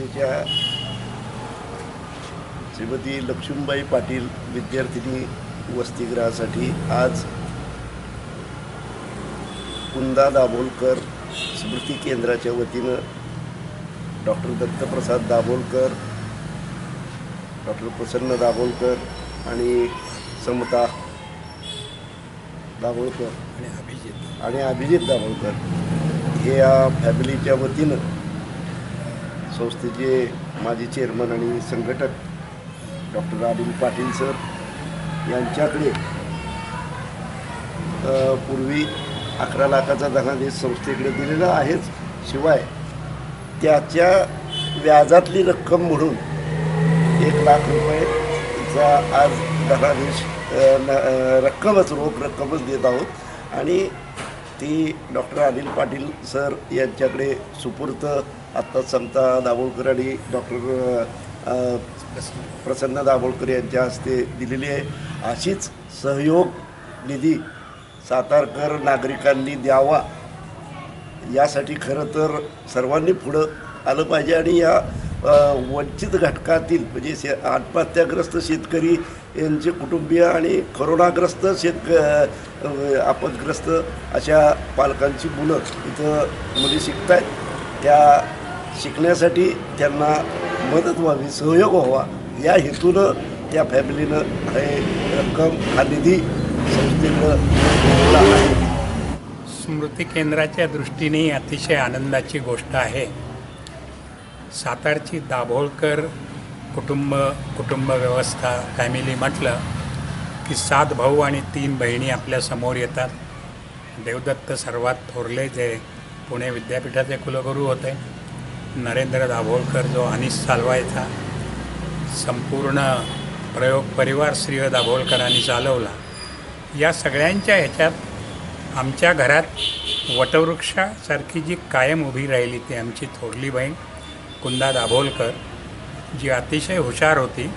संस्थेच्या श्रीमती लक्ष्मीबाई पाटील विद्यार्थिनी वसतिगृहासाठी आज कुंदा दाभोलकर स्मृती केंद्राच्या वतीनं डॉक्टर दत्तप्रसाद दाभोलकर डॉक्टर प्रसन्न दाभोलकर आणि समता दाभोलकर आणि अभिजित. आणि अभिजित दाभोलकर हे या फॅमिलीच्या वतीनं संस्थेचे माजी चेअरमन आणि संघटक डॉक्टर आदिल पाटील सर यांच्याकडे पूर्वी अकरा लाखाचा धनादेश संस्थेकडे दिलेला आहेच. शिवाय त्याच्या व्याजातली रक्कम म्हणून एक लाख रुपयेचा आज धनादेश न- रक्कमच रोख रक्कमच देत आहोत. आणि ती डॉक्टर अनिल पाटील सर यांच्याकडे सुपूर्त आत्ता समता दाभोळकर आणि डॉक्टर प्रसन्न दाभोळकर यांच्या हस्ते दिलेली आहे. अशीच सहयोग निधी सातारकर नागरिकांनी द्यावा. यासाठी खरं तर सर्वांनी पुढं आलं पाहिजे आणि या वंचित घटकातील म्हणजे शे आत्महत्याग्रस्त शेतकरी यांचे कुटुंबीय आणि करोनाग्रस्त शेतक आपदग्रस्त अशा पालकांची मुलं इथं मुली शिकत आहेत त्या शिकण्यासाठी त्यांना मदत व्हावी सहयोग व्हावा. या हेतूनं त्या फॅमिलीनं हे रक्कम हा निधी संस्थेनं स्मृती केंद्राच्या दृष्टीने अतिशय आनंदाची गोष्ट आहे. सातारची दाभोळकर कुटुंब कुटुंब व्यवस्था फॅमिली म्हटलं की सात भाऊ आणि तीन बहिणी आपल्यासमोर येतात. देवदत्त सर्वात थोरले जे पुणे विद्यापीठाचे कुलगुरू होते. नरेंद्र दाभोलकर जो अनिस चालवायचा संपूर्ण प्रयोग परिवार श्रीय दाभोलकरांनी चालवला. या सगळ्यांच्या ह्याच्यात आमच्या घरात वटवृक्षासारखी जी कायम उभी राहिली ती आमची थोरली बहीण कुंदा दाभोलकर जी अतिशय हुशार होती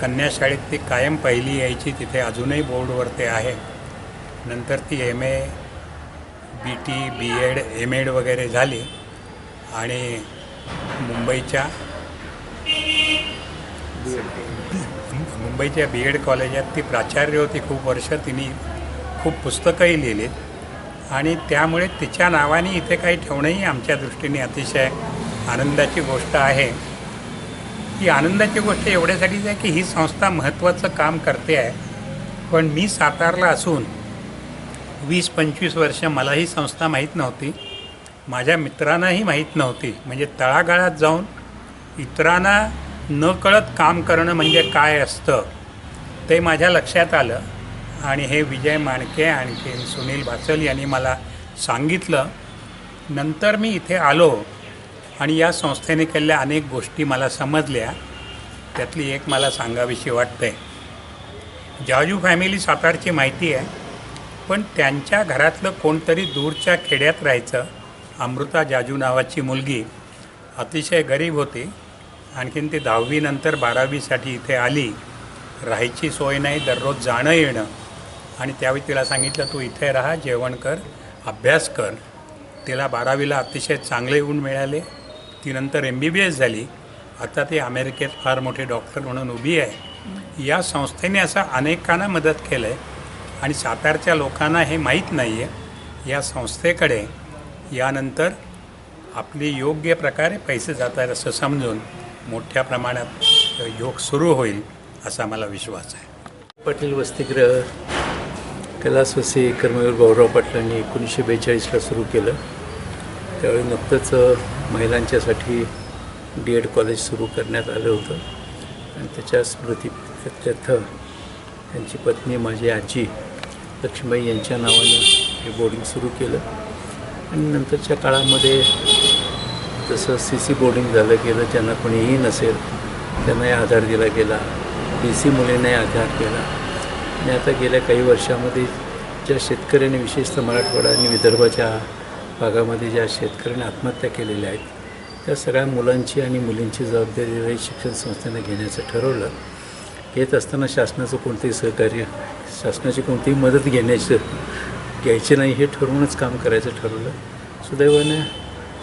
कन्याशाळेत ती कायम पहिली यायची तिथे अजूनही बोर्डवर ते आहे. नंतर ती M A B T B Ed M Ed वगैरे झाली. आणि मुंबईच्या मुंबईच्या बी एड कॉलेजात ती प्राचार्य होती खूप वर्ष. तिने खूप पुस्तकंही लिहिलीत आणि त्यामुळे तिच्या नावाने इथे काही ठेवणंही आमच्या दृष्टीने अतिशय आनंदाची गोष्ट आहे. ही आनंदाची गोष्ट एवढ्यासाठीच आहे की ही संस्था महत्त्वाचं काम करते आहे. पण मी सातारला असून वीस पंचवीस वर्ष मला ही संस्था माहीत नव्हती. माझ्या मित्रांनाही माहीत नव्हती. म्हणजे तळागाळात जाऊन इतरांना न कळत काम करणं म्हणजे काय असतं ते माझ्या लक्षात आलं. आणि हे विजय माणके आणखी सुनील भाचल यांनी मला सांगितलं. नंतर मी इथे आलो आणि या संस्थेने केलेल्या अनेक गोष्टी मला समजल्या. त्यातली एक मला सांगावीशी वाटते. जाजू फॅमिली सातारची माहिती आहे पण त्यांच्या घरातलं कोणतरी दूरच्या खेड्यात राहायचं. अमृता जाजू नावाची मुलगी अतिशय गरीब होती. आणखीन ती दहावीनंतर बारावीसाठी इथे आली. राहायची सोय नाही दररोज जाणं येणं. आणि त्यावेळी तिला सांगितलं तू इथे राहा जेवण कर अभ्यास कर. तिला बारावीला अतिशय चांगले गुण मिळाले. ती नंतर एम बी बी एस झाली. आता ती अमेरिकेत फार मोठी डॉक्टर म्हणून उभी आहे. या संस्थेने असं अनेकांना मदत केलं आहे आणि सातारच्या लोकांना हे माहीत नाही आहे या संस्थेकडे यानंतर आपले योग्य प्रकारे पैसे जातात असं समजून मोठ्या प्रमाणात योग सुरू होईल असा मला विश्वास आहे. पाटील वसतिगृह कलासवसी कर्मवीर गौरव पाटलांनी एकोणीसशे बेचाळीसला सुरू केलं. त्यावेळी नुकतंच महिलांच्यासाठी डी एड कॉलेज सुरू करण्यात आलं होतं. आणि त्याच्या स्मृतीत्यर्थ त्यांची पत्नी माझी आजी लक्ष्मीबाई यांच्या नावाने हे बोर्डिंग सुरू केलं. आणि नंतरच्या काळामध्ये जसं सी सी बोर्डिंग झालं गेलं ज्यांना कोणीही नसेल त्यांनाही आधार दिला गेला बी सी मुलींनाही आधार केला आणि आता गेल्या काही वर्षामध्ये ज्या शेतकऱ्यांनी विशेषतः मराठवाडा आणि विदर्भाच्या भागामध्ये ज्या शेतकऱ्यांनी आत्महत्या केलेल्या आहेत त्या सगळ्या मुलांची आणि मुलींची जबाबदारी रहित शिक्षण संस्थेनं घेण्याचं ठरवलं. घेत असताना शासनाचं कोणतंही सहकार्य शासनाची कोणतीही मदत घेण्याचं घ्यायचे नाही हे ठरवूनच काम करायचं ठरवलं. सुदैवाने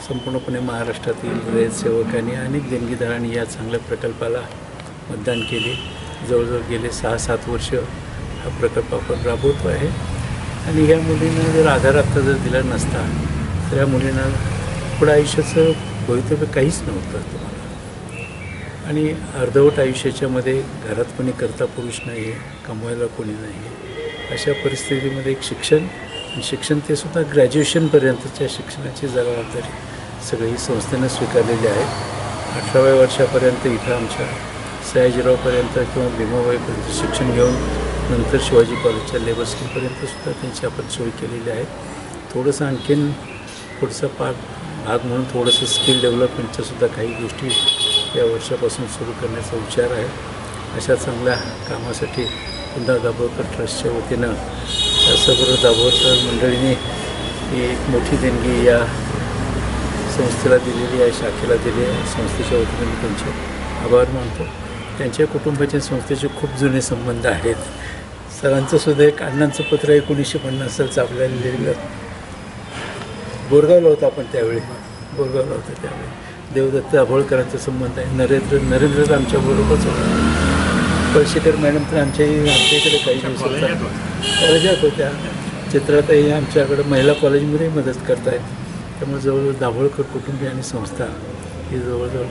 संपूर्णपणे महाराष्ट्रातील रयतसेवकांनी अनेक देणगीदारांनी या चांगल्या प्रकल्पाला मतदान केले. जवळजवळ गेले सहा सात वर्ष हा प्रकल्प आपण राबवतो आहे. आणि ह्या मुलींना जर आधार आत्ता जर दिला नसता तर या मुलींना पुढं आयुष्याचं भवितव्य काहीच नव्हतं तुम्हाला. आणि अर्धवट आयुष्याच्यामध्ये घरात कोणी करता पुरुष नाही आहे कमवायला कोणी नाही आहे अशा परिस्थितीमध्ये एक शिक्षण शिक्षण ते सुद्धा ग्रॅज्युएशनपर्यंतच्या शिक्षणाची जबाबदारी सगळी संस्थेनं स्वीकारलेली आहे. अठराव्या वर्षापर्यंत इथं आमच्या सयाजीरावपर्यंत किंवा भीमाबाईपर्यंत शिक्षण घेऊन नंतर शिवाजी कॉलेजच्या लेबर स्कूलपर्यंत सुद्धा त्यांची आपण सोय केलेली आहे. थोडंसं आणखीन पुढचा पाक भाग म्हणून थोडंसं स्किल डेव्हलपमेंटच्या सुद्धा काही गोष्टी या वर्षापासून सुरू करण्याचा विचार आहे. अशा चांगल्या कामासाठी पुन्हा दाभोळकर ट्रस्टच्या वतीनं या सर्व दाभोळकर मंडळीने ही एक मोठी देणगी या संस्थेला दिलेली आहे शाखेला दिली आहे. संस्थेच्या वतीने मी त्यांचे आभार मानतो. त्यांच्या कुटुंबाचे संस्थेचे खूप जुने संबंध आहेत. सरांचं सुद्धा एक अण्णांचं पत्र एकोणीसशे पन्नास सालचं आपल्याला लिहिलं बोरगावला होता आपण त्यावेळी. बोरगावला होतं त्यावेळी. देवदत्त आभोळकरांचा संबंध आहे. नरेंद्र नरेंद्र तर आमच्याबरोबरच होता. पळशीकर मॅडम तर आमच्याही आमच्या इकडे काही कॉलेजात होत्या. चित्राताई आमच्याकडे महिला कॉलेजमध्ये मदत करतायत. त्यामुळे जवळजवळ दाभोळकर कुटुंबीय आणि संस्था ही जवळजवळ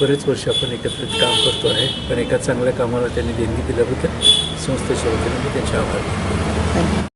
बरेच वर्ष आपण एकत्रित काम करतो आहे. पण एका चांगल्या कामाला त्यांनी देणगी दिल्याबद्दल संस्थेच्या वतीने मी त्यांचे आभार